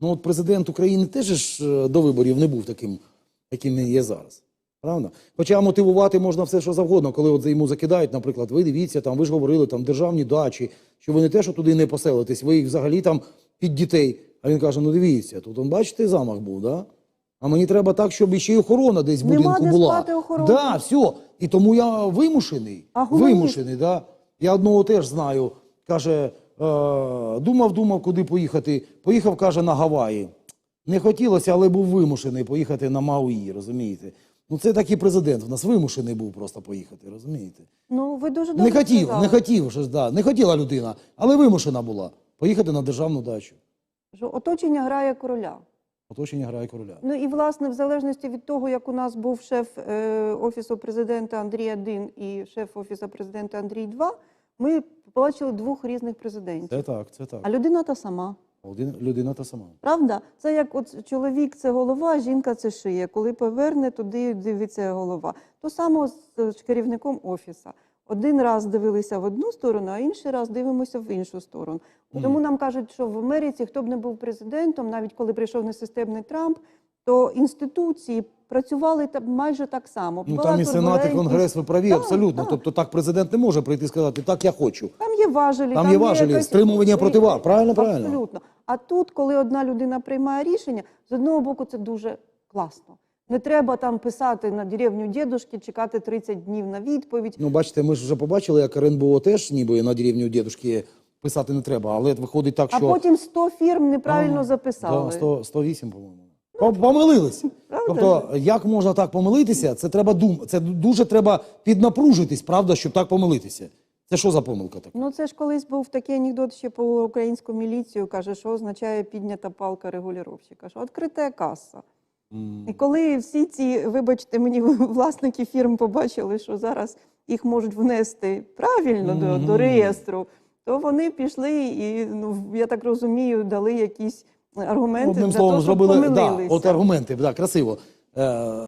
Ну от президент України теж ж е, до виборів не був таким, яким він є зараз. Правда? Хоча мотивувати можна все, що завгодно, коли от йому закидають, наприклад, ви дивіться, там ви ж говорили там державні дачі, що ви не те, що туди не поселитесь, ви їх взагалі там під дітей. А він каже: ну дивіться, тут он, бачите, замах був, да? А мені треба так, щоб ще й охорона десь в Нема будинку де була. спати охорони. Да, все. І тому я вимушений. А гуманіст? вимушений, да. Я одного теж знаю. Каже, думав, думав, куди поїхати. Поїхав, каже, на Гаваї. Не хотілося, але був вимушений поїхати на Мауї, розумієте? Ну це такий президент. В нас вимушений був просто поїхати, розумієте? Ну, ви дуже добре Не хотів, сказали. не хотів, щось, да. не хотіла людина, але вимушена була поїхати на державну дачу. Що оточення грає короля. Оточення грає короля. Ну і власне, в залежності від того, як у нас був шеф е, офісу президента Андрій 1 і шеф офісу президента Андрій 2, ми побачили двох різних президентів. Це так, це так. А людина та сама. Один, людина та сама. Правда? Це як от чоловік це голова, жінка це шия. Коли поверне, туди дивиться голова. То само з керівником офіса. Один раз дивилися в одну сторону, а інший раз дивимося в іншу сторону. Тому нам кажуть, що в Америці, хто б не був президентом, навіть коли прийшов несистемний Трамп, то інституції працювали та- майже так само. Ну Була там і Сенат, і турбулентність. Конгрес, ви праві, Так, абсолютно. так. Тобто так президент не може прийти і сказати, так я хочу. Там є важелі, Там є важелі, якась- стримування противаг. Правильно, правильно. Абсолютно. А тут, коли одна людина приймає рішення, з одного боку це дуже класно. Не треба там писати на деревню дідушки, чекати 30 днів на відповідь. Ну, бачите, ми ж вже побачили, як РНБО теж ніби на деревню дідушки писати не треба, але виходить так, А що потім 100 фірм неправильно записали. Да, 100, 108, по-моєму. По- Помилились. Тобто, як можна так помилитися? Це треба дум... Це дуже треба піднапружитись, правда, щоб так помилитися. Це що за помилка така? Ну це ж колись був такий анекдот ще про українську міліцію. Каже, що означає піднята палка регулювання. Що відкрита каса. І коли всі ці, вибачте, мені власники фірм побачили, що зараз їх можуть внести правильно до, до реєстру, то вони пішли і, ну, я так розумію, дали якісь аргументи Одним для словом, того, щоб зробили да, помилилися. от аргументи, да, красиво. Е,